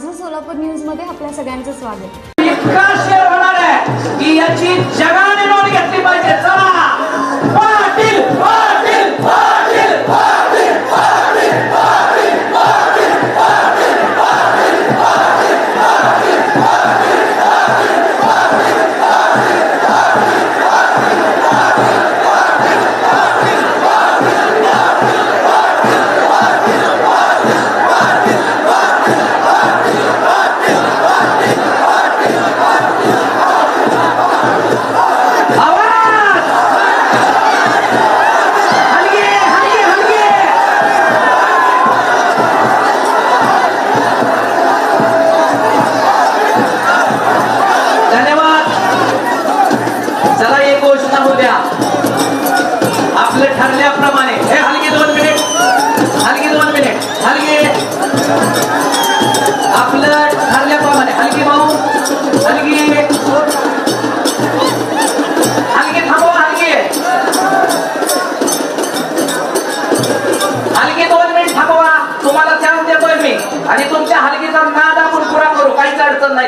माझं सोलापूर न्यूजमध्ये आपल्या सगळ्यांचं स्वागत. होणार आहे की याची जगाने